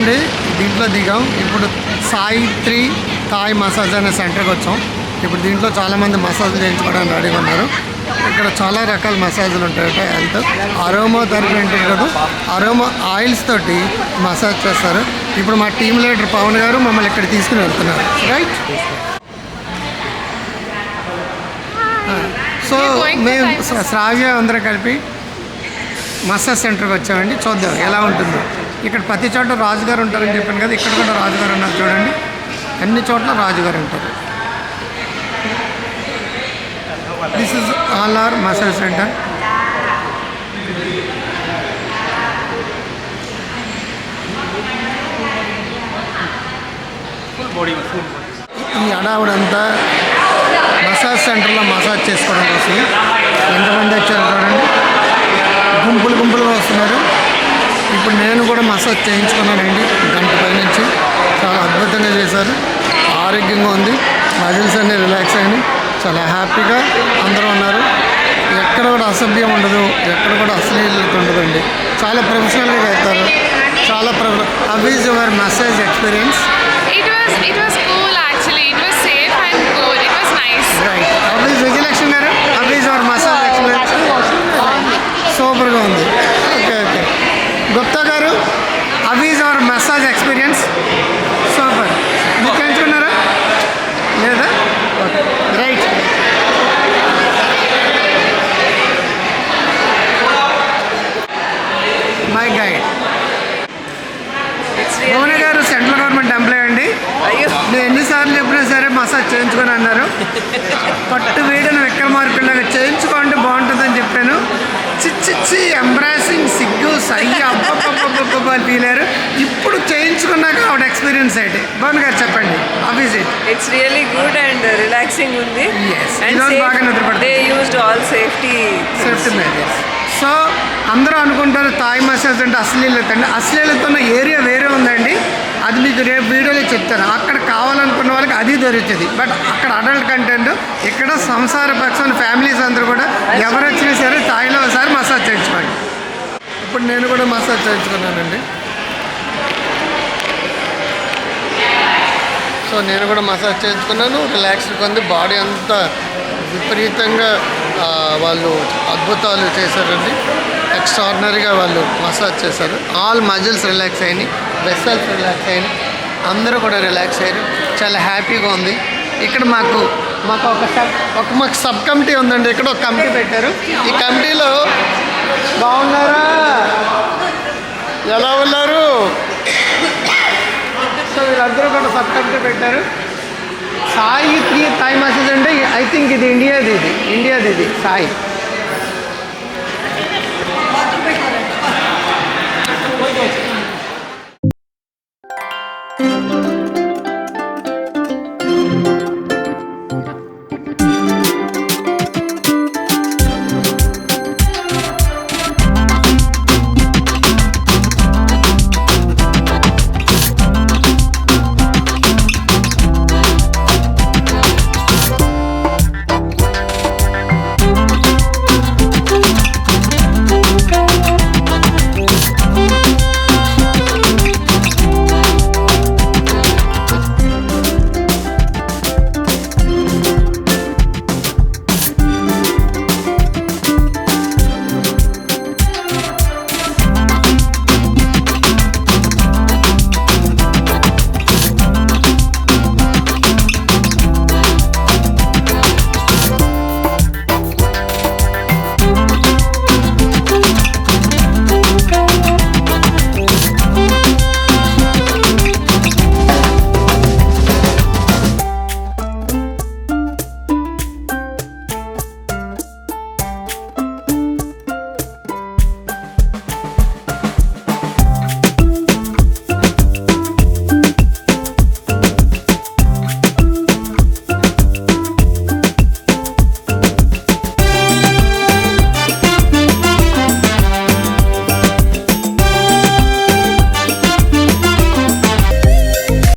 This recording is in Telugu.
అండి దీంట్లో దిగాం. ఇప్పుడు సాయి త్రీ థాయ్ మసాజ్ అనే సెంటర్కి వచ్చాం. ఇప్పుడు దీంట్లో చాలామంది మసాజ్ చేయించుకోవడానికి రెడీగా ఉన్నారు. ఇక్కడ చాలా రకాల మసాజులు ఉంటాయట హెల్త్ అరోమా థెరపీ ఉంటుంది కదా అరోమా ఆయిల్స్ తోటి మసాజ్ చేస్తారు. ఇప్పుడు మా టీం లీడర్ పవన్ గారు మమ్మల్ని ఇక్కడ తీసుకుని వెళ్తున్నారు. రైట్? సో మేము శ్రా- శ్రావ్య అందరం కలిపి మసాజ్ సెంటర్కి వచ్చామండి. చూద్దాం ఎలా ఉంటుందో. ఇక్కడ ప్రతి చోట రాజుగారు ఉంటారని చెప్పాను కదా ఇక్కడ కూడా రాజుగారు ఉన్నారు చూడండి. అన్ని చోట్ల రాజుగారు ఉంటారు. This is all are massage center ఈ అడావుడంతా మసాజ్ సెంటర్లో మసాజ్ చేసుకోవడం కోసం. ఎంతమంది మసాజ్ చేయించుకున్నానండి గంట పై నుంచి చాలా అద్భుతంగా చేశారు. ఆరోగ్యంగా ఉంది. మజిల్స్ అన్ని రిలాక్స్ అయినాయి చాలా హ్యాపీగా అందరూ ఉన్నారు. ఎక్కడ కూడా అసభ్యం ఉండదు. ఎక్కడ కూడా అశ్లీలత ఉండదండి. చాలా ప్రొఫెషనల్గా చేస్తారు. చాలా ప్రొఫె అబీజ్ your massage experience massage experience. Super. మీకు ఎంచుకున్నారా లేదా? రైట్. My guide. భువన గారు సెంట్రల్ గవర్నమెంట్ ఎంప్లాయ్ అండి. నేను ఎన్నిసార్లు చెప్పినా సరే మసాజ్ చేయించుకొని అన్నారు. పట్టు వేడిన విక్రమార్కుల్లాగా చేయించుకోండి బాగుంటుందని చెప్పాను. చిచ్చిచ్చి ఎంబ్రాసింగ్ సిగ్గు సై అబ్బబ్బబ్బబ్బబ్బ ఫీల్ అయ్యారు ఇప్పుడు చేయించుకున్నాక అయితే. భువన్ గారు చెప్పండి Abhijit it's really good and relaxing ఉంది. Yes. అండ్ బాగా నిద్రపడుతుంది. Used all safety safety measures so అందరూ అనుకుంటారు థాయ్ మసాజ్ అంటే అశ్లీలత అండి. అశ్లీలత ఉన్న ఏరియా వేరే ఉందండి. అది మీకు రేపు వీడియోలో చెప్తాను. అక్కడ కావాలనుకున్న వాళ్ళకి అది దొరుకుతుంది. బట్ అక్కడ అడల్ట్ కంటెంట్ ఇక్కడ సంసార పక్షం ఫ్యామిలీస్ అందరూ కూడా ఎవరు వచ్చినా సరే థాయిలో ఒకసారి మసాజ్ చేయించుకోండి. ఇప్పుడు నేను కూడా మసాజ్ చేయించుకున్నానండి. సో నేను కూడా మసాజ్ చేసుకున్నాను రిలాక్స్ కొంది బాడీ అంతా విపరీతంగా వాళ్ళు అద్భుతాలు చేశారండి. ఎక్స్ట్రాడినరీగా వాళ్ళు మసాజ్ చేశారు. ఆల్ మజిల్స్ రిలాక్స్ అయినాయి. వెసల్స్ రిలాక్స్ అయినాయి. అందరూ కూడా రిలాక్స్ అయ్యారు. చాలా హ్యాపీగా ఉంది. ఇక్కడ మాకు మాకు ఒక సబ్ ఒక మాకు సబ్ కమిటీ ఉందండి. ఇక్కడ ఒక కమిటీ పెట్టారు. ఈ కమిటీలో బాగున్నారా? ఎలా ఉన్నారు? వీళ్ళందరూ పెట్టారు. సాయి త్రీ థాయ్ మసాజ్ అంటే ఐ థింక్ ఇది ఇండియాది ఇది ఇండియాది ఇది సాయి.